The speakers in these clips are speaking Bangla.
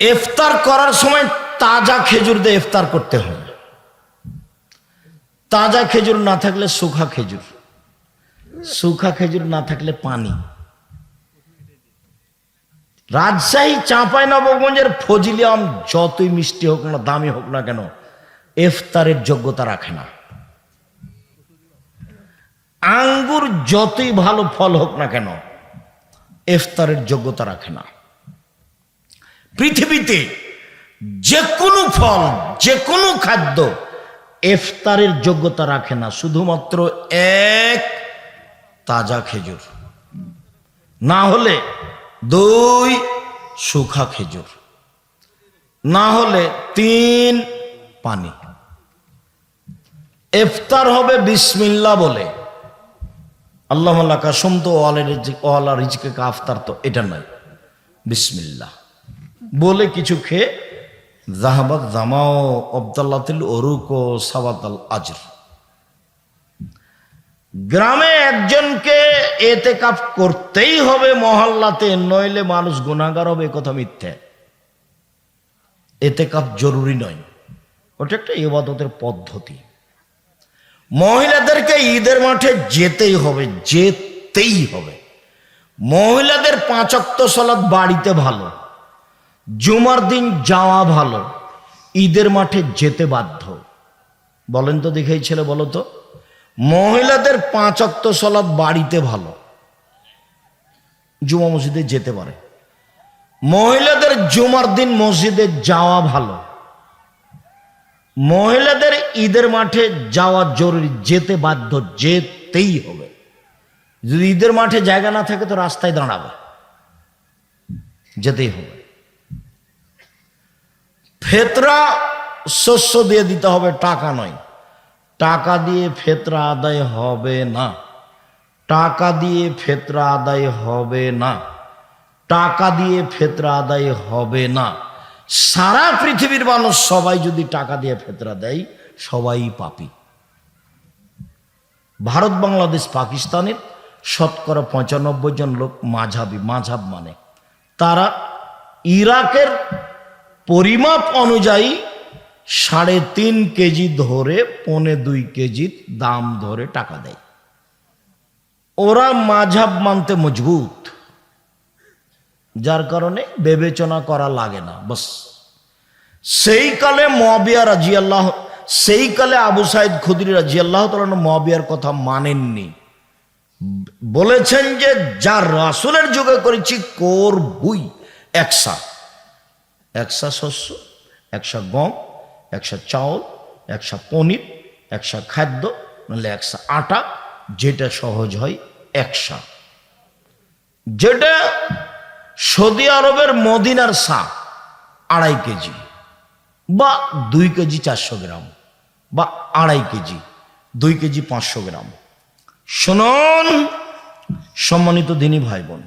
ইফতার করার সময় তাজা খেজুর দিয়ে ইফতার করতে হয়। তাজা খেজুর না থাকলে শুখা খেজুর। শুখা খেজুর না থাকলে পানি। রাজশাহী, চাঁপাই, নবগঞ্জের ফজিলি আম যতই মিষ্টি হোক না, দামি হোক না কেন, ইফতারের যোগ্যতা রাখে না। আঙ্গুর যতই ভালো ফল হোক না কেন, ইফতারের যোগ্যতা রাখে না। পৃথিবীতে যে কোনো ফল যে কোনো খাদ্য ইফতারের যোগ্যতা রাখে না, শুধুমাত্র এক তাজা খেজুর। না হলে দুই শুখা খেজুর। না হলে তিন পানি। ইফতার হবে বিসমিল্লা বলে। আল্লাহ কাসম তো ওয়ালা রিজকে কাফতার তো এটা নয়। বিসমিল্লা বলে কিছু খেয়ে জাহাবাদ জামাও আবদাল্লাতিল অরুক ও সাবাত আল আজর। গ্রামে একজনকে এতে কাপ করতেই হবে মহল্লাতে, নইলে মানুষ গুণাগার হবে কথা মিথ্যে। এতে কাপ জরুরি নয়। ওটা একটা ইবাদতের পদ্ধতি। মহিলাদেরকে ঈদের মাঠে যেতেই হবে যেতেই হবে। মহিলাদের পাঁচক্ত সলাদ বাড়িতে ভালো। জুমার দিন যাওয়া ভালো, ঈদের মাঠে যেতে বাধ্য। বলেন তো দেখেই ছেলে বলো তো, মহিলাদের পাঁচক্ত সলাদ বাড়িতে ভালো, জুমা মসজিদে যেতে পারে। মহিলাদের জুমার দিন মসজিদে যাওয়া ভালো, মহিলাদের ঈদের মাঠে যাওয়া জরুরি, যেতে বাধ্য, যেতেই হবে। যদি ঈদের মাঠে জায়গা না থাকে তো রাস্তায় দাঁড়াবে, যেতেই হবে। ফেতরা শস্য দিয়ে দিতে হবে, টাকা নয়। টাকা দিয়ে ফেতরা আদায় হবে না। টাকা দিয়ে ফেতরা আদায় হবে না। টাকা দিয়ে ফেতরা আদায় হবে না। সারা পৃথিবীর মানুষ সবাই যদি টাকা দিয়ে ফেতরা দেয়, সবাই পাপি। ভারত, বাংলাদেশ, পাকিস্তানের শতকরা পঁচানব্বই জন লোক মাঝাবি, মাঝাব মানে। তারা ইরাকের পরিমাপ অনুযায়ী সাড়ে তিন কেজি ধরে পনে দুই কেজির দাম ধরে টাকা দেয়। ওরা মাঝাব মানতে মজবুত। যার কারণে বিবেচনা করা লাগে না, বস। সেই কালে মবিয়া রাজি আল্লাহ সেই কালে আবু সাইদ খুদরি রাজি আল্লাহ মবিয়ার কথা মানেননি। বলেছেন যে, যার রাসুলের যুগে করেছি, করবুই একসা একসা শস্য, একশা গম, একশা চাউল, একশা পনির, একশা খাদ্য, নাহলে একশা আটা, যেটা সহজ হয় একশা। যেটা সৌদি আরবের মদিনার সা আড়াই কেজি বা দুই কেজি চারশো গ্রাম বা আড়াই কেজি, দুই কেজি পাঁচশো গ্রাম। শুনুন, সম্মানিত দিনী ভাই বোন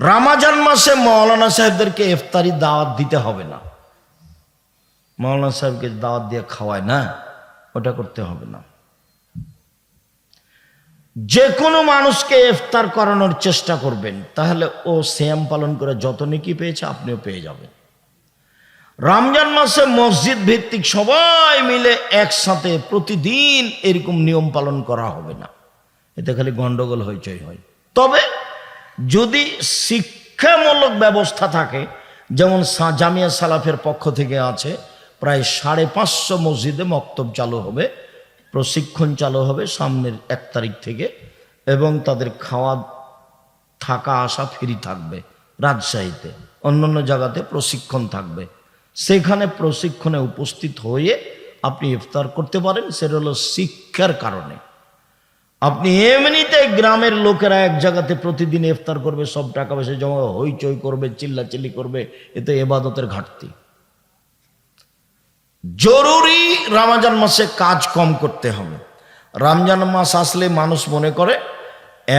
রামাজান মাসে মৌলানা সাহেবদেরকে ইফতারি দাওয়াত দিতে হবে না। মৌলানা সাহেবকে দাওয়াত দিয়ে খাওয়ায় না, ওটা করতে হবে না। যে কোনো মানুষকে ইফতার করানোর চেষ্টা করবেন, তাহলে ও শ্যাম পালন করে যত নেকি পেয়েছে আপনিও পেয়ে যাবেন। রমজান মাসে মসজিদ ভিত্তিক সবাই মিলে একসাথে প্রতিদিন এরকম নিয়ম পালন করা হবে না। এতে খালি গন্ডগোল হইচই হয়। তবে যদি শিক্ষামূলক ব্যবস্থা থাকে, যেমন জামিয়া সালাফের পক্ষ থেকে আছে, প্রায় সাড়ে পাঁচশো মসজিদে মক্তব চালু হবে, প্রশিক্ষণ চালু হবে সামনের এক তারিখ থেকে, এবং তাদের খাওয়া, থাকা, আসা ফ্রি থাকবে রাজশাহীতে। অন্যান্য জায়গাতে প্রশিক্ষণ থাকবে। সেখানে প্রশিক্ষণে উপস্থিত হয়ে আপনি ইফতার করতে পারেন, সেটা হলো শিক্ষার কারণে। আপনি এমনিতে গ্রামের লোকেরা এক জায়গাতে প্রতিদিন ইফতার করবে, সব টাকা পয়সা জমা, হইচই করবে, চিল্লাচিল্লি করবে এতে এবাদতের ঘাটতি। জরুরি রমজান মাসে কাজ কম করতে হবে। রমজান মাস আসলে মানুষ মনে করে,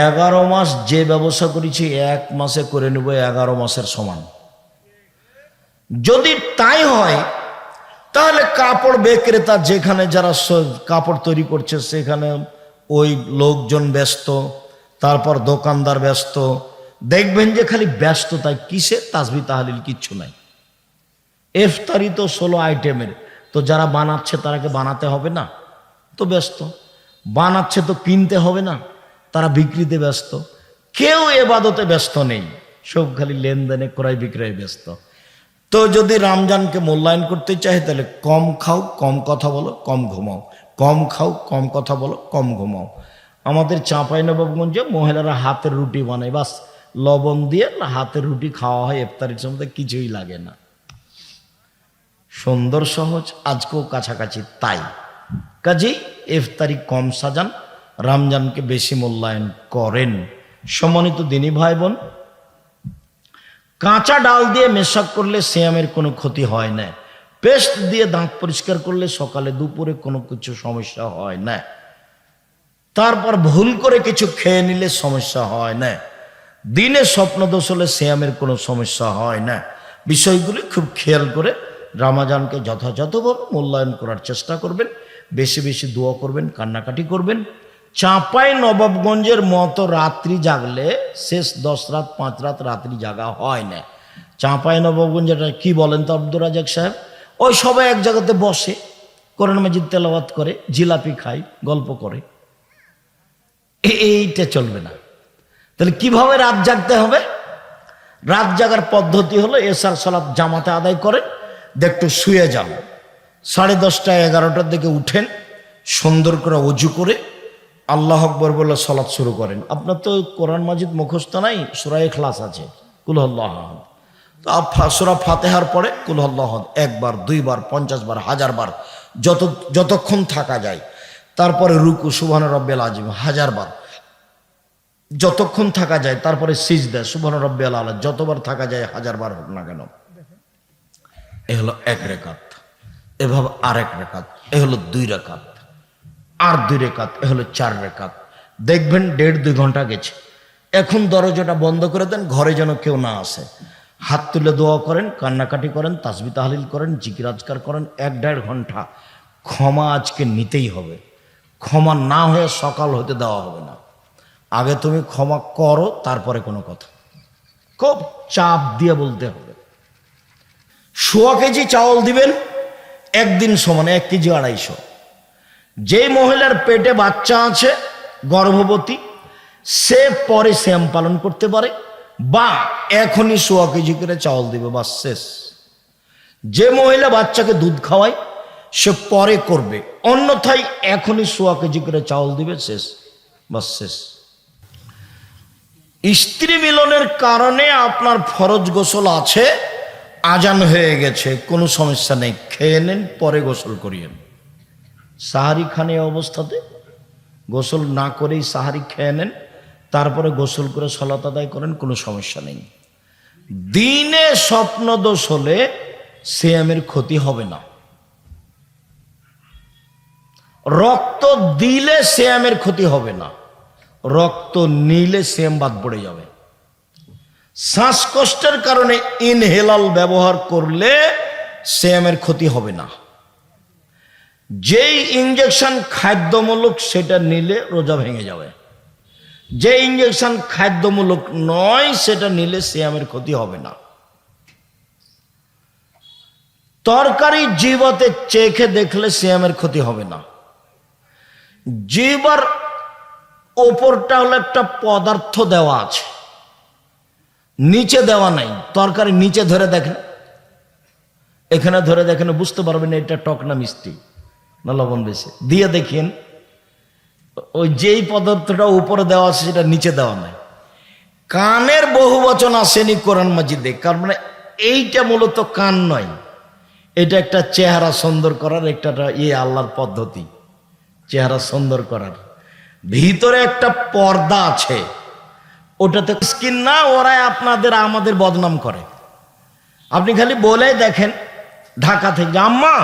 এগারো মাস যে ব্যবসা করেছি, এক মাসে করে নেব এগারো মাসের সমান। যদি তাই হয়, তাহলে কাপড় বিক্রেতা যেখানে যারা কাপড় তৈরি করছে, সেখানে ওই লোকজন ব্যস্ত, তারপর দোকানদার ব্যস্ত। দেখবেন যে খালি ব্যস্ততায় কিসে তাসবি তাহালিল কিচ্ছু নাই। এফতারি তো ষোলো আইটেমের, তো যারা বানাচ্ছে তারাকে বানাতে হবে না? তো ব্যস্ত। বানাচ্ছে তো কিনতে হবে না, তারা বিক্রিতে ব্যস্ত। কেউ এবাদতে ব্যস্ত নেই, সব খালি লেনদেনে ক্রয় বিক্রয় ব্যস্ত। তো যদি রামজানকে মূল্যায়ন করতে চাই তাহলে কম খাও, কম কথা বলো, কম ঘুমাও। কম খাও, কম কথা বলো, কম ঘুমাও। আমাদের চাঁপাই নবাবগঞ্জে মহিলারা হাতের রুটি বানায়। বাস, লবণ দিয়ে হাতের রুটি খাওয়া হয়, ইফতারির সময় কিছুই লাগে না। সুন্দর, সহজ, আজকেও কাছাকাছি তাই। কাজেই ইফতারি কম সাজান, রমজানকে বেশি মূল্যায়ন করেন। সম্মানিত দিনী ভাই বোন কাঁচা ডাল দিয়ে মেশাক করলে শ্যামের কোনো ক্ষতি হয় না। পেস্ট দিয়ে দাঁত পরিষ্কার করলে সকালে দুপুরে কোনো কিছু সমস্যা হয় না। তারপর ভুল করে কিছু খেয়ে নিলে সমস্যা হয় না। দিনে স্বপ্নদোষ হলে শ্যামের কোনো সমস্যা হয় না। বিষয়গুলি খুব খেয়াল করে রামাজানকে যথাযথভাবে মূল্যায়ন করার চেষ্টা করবেন। বেশি বেশি দোয়া করবেন, কান্নাকাটি করবেন। চাঁপাই নবাবগঞ্জের মতো রাত্রি জাগলে শেষ দশ রাত, পাঁচ রাত রাত্রি জাগা হয় না। চাঁপাই নবাবগঞ্জ কি বলেন তো আব্দুর রাজাক সাহেব? ওই সবাই এক জায়গাতে বসে, কোরআন মাজিদ তেলাওয়াত করে, জিলাপি খায়, গল্প করে। এইটা চলবে না। তাহলে কীভাবে রাত জাগতে হবে? রাত জাগার পদ্ধতি হলো, এসার সালাত জামাতে আদায় করেন দেখতে শুয়ে যান। সাড়ে দশটা, এগারোটার দিকে উঠেন, সুন্দর করে অজু করে, আল্লাহ আকবর বলে সলাৎ শুরু করেন। আপনার তো কোরআন মাজিদ মুখস্থ নাই সুরাই খ্লাস আছে। কুলহল্লাহ সুরা ফাতেহার পরে কুলহল্লাহ একবার, দুইবার পঞ্চাশ বার হাজার বার যত, যতক্ষণ থাকা যায়, তারপরে রুকু সুবহান রব্বেল আজিম হাজার বার যতক্ষণ থাকা যায়, তারপরে সিজ দেয় সুবহান রব্বেল আলা, যতবার থাকা যায় হাজার বার হোক না কেন। এ হলো এক রেখাত। এভাবে আরেক রেখাত, এ হলো দুই রেখাত, আর দুই রেখাত, এ হলো চার রেখাত। দেখবেন দেড় দুই ঘণ্টা গেছে। এখন দরজাটা বন্ধ করে দেন, ঘরে যেন কেউ না আসে। হাত তুলে দোয়া করেন, কান্নাকাটি করেন, তাসবি তাহলিল করেন জিকিরাজকার করেন, এক দেড় ঘণ্টা। ক্ষমা আজকে নিতেই হবে। ক্ষমা না হয়ে সকাল হতে দেওয়া হবে না। আগে তুমি ক্ষমা করো, তারপরে কোনো কথা। খুব চাপ দিয়ে বলতে হবে। সোয়া কেজি চাউল দিবেন, একদিন সমানে এক কেজি আড়াইশো। যেই মহিলার পেটে বাচ্চা আছে, গর্ভবতী, সে পরে শ্যাম পালন করতে পারে। বা এখনই সোয়া কেজি করে চাউল দিবে বা শেষ। যে মহিলা বাচ্চাকে দুধ খাওয়ায়, সে পরে করবে। অন্যথায় এখনই সোয়া কেজি করে চাউল দিবে, শেষ বা শেষ। স্ত্রী মিলনের কারণে আপনার ফরজ গোসল আছে, আজান হয়ে গেছে, কোনো সমস্যা নেই, খেয়ে নেন, পরে গোসল করিয়েন। সাহারি খান অবস্থাতে। গোসল না করেই সাহারি খেয়ে নেন। তারপরে গোসল করে সলাত আদায় করেন, কোনো সমস্যা নেই। দিনে স্বপ্ন দোষ হলে সিয়ামের ক্ষতি হবে না। রক্ত দিলে শ্যামের ক্ষতি হবে না। রক্ত নিলে শ্যাম বাদ পড়ে যাবে। শ্বাসকষ্টের কারণে ইনহেলাল ব্যবহার করলে শ্যামের ক্ষতি হবে না। যেই ইঞ্জেকশন খাদ্যমূলক সেটা নিলে রোজা ভেঙে যাবে। যে ইঞ্জেকশন খাদ্যমূলক নয়, সেটা নিলে শ্যামের ক্ষতি হবে না। তরকারি জীবতে চেখে দেখলে শ্যামের ক্ষতি হবে না। জিবার ওপরটা হলো একটা পদার্থ দেওয়া আছে। নিচে দেওয়া নাই, তরকারি নিচে ধরে দেখেন। এখানে ধরে দেখেন, বুঝতে পারবেন এটা টক না মিষ্টি, না লবণ বেশি। দিয়ে দেখেন ওই যেই পদার্থটা উপরে দেওয়া আছে সেটা নিচে দেওয়া নাই। কানের বহু বচন আসেনি কোরআন মাজিদে কারণ মানে এইটা মূলত কান নয়। এটা একটা চেহারা সুন্দর করার একটা ইয়ে আল্লাহর পদ্ধতি, চেহারা সুন্দর করার। ভিতরে একটা পর্দা আছে, ওটাতে স্কিন না, ওরাই আপনাদের, আমাদের বদনাম করে। আপনি খালি বলে দেখেন ঢাকা থেকে, আম্মা,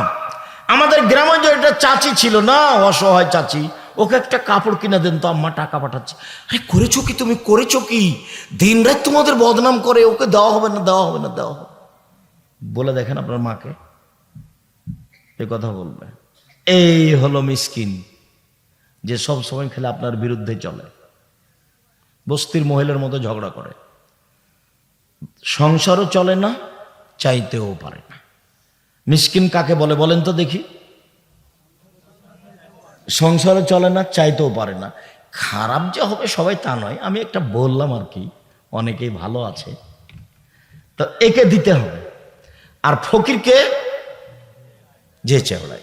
আমাদের গ্রামাঞ্চলে একটা চাচি ছিল না, অসহায় চাচি ওকে একটা কাপড় কিনে দেন তো, আম্মা টাকা পাঠাচ্ছে। আরে, করেছ কি তুমি? করেছ কি? দিন রাত তোমাদের বদনাম করে, ওকে দেওয়া হবে না, দেওয়া হবে না, দেওয়া হবে। বলে দেখেন আপনার মাকে। এ কথা বলবে। এই হলো মিসকিন, যে সব সময় খেলে আপনার বিরুদ্ধে চলে। বস্তির মহিলার মতো ঝগড়া করে। সংসারও চলে না, চাইতেও পারে না। মিসকিন কাকে বলে? বলেন তো দেখি। সংসারে চলে না, চাইতেও পারে না। খারাপ যে হবে সবাই তা নয়। আমি একটা বললাম আর কি, অনেকেই ভালো আছে। তো একে দিতে হবে। আর ফকিরকে যে চেওড়ায়।